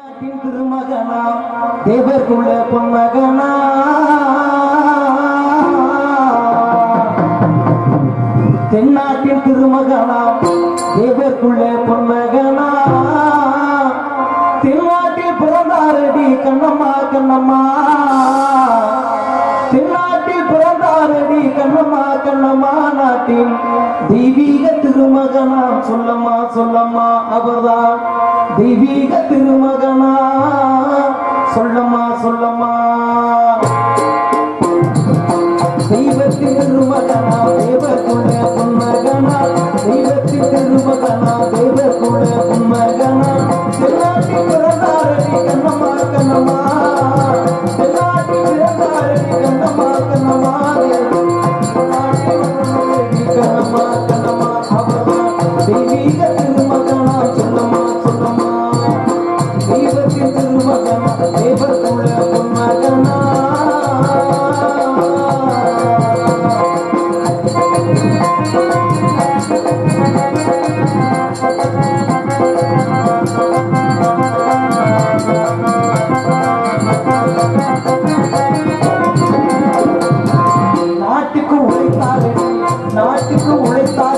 திருமகனா தேவர்குல பொன்மகனா. தென்னாட்டின் திருமகனா தேவர்குல பொன்மகனா. திருநாட்டில் பிறந்தாரடி கண்ணம்மா கண்ணம்மா. திருநாட்டில் பிறந்தாரடி கண்ணம்மா கண்ணம்மா. நாட்டின் தெய்வீக திருமகனாம் சொல்லம்மா சொல்லம்மா அவர்தான் தெய்வீக திருமகனா சொல்லம்மா சொல்லம்மா. தெய்வ திருமகனா தெய்வ கூட பொன்மகனா. தெய்வ திருமகனா தெய்வ கூட பொன்மகனா.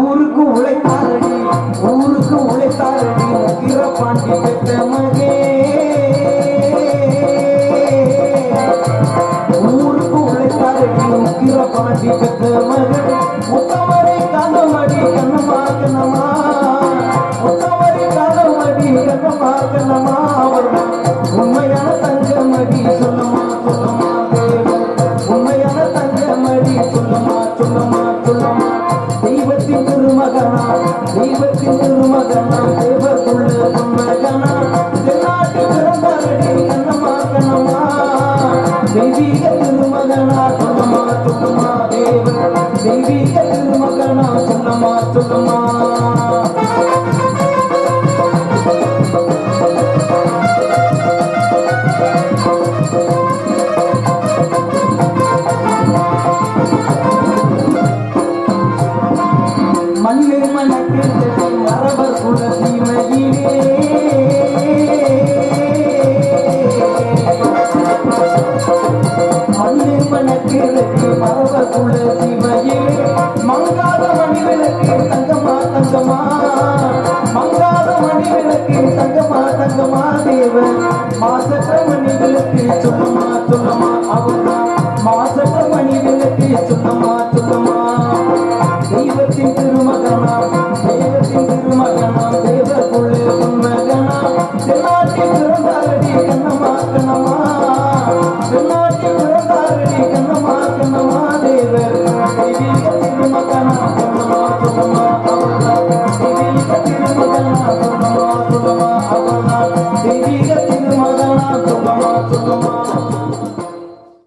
ஊருக்கு உழைத்தாரடி ஊருக்கு உழைத்தாரடி வீரபாண்டி பெற்ற மகே. de மணிகளுக்கு சுத்தமா சுத்தமா அவங்க மாசத்த மணிகளுக்கு சுத்தமா சுத்தமா தெய்வ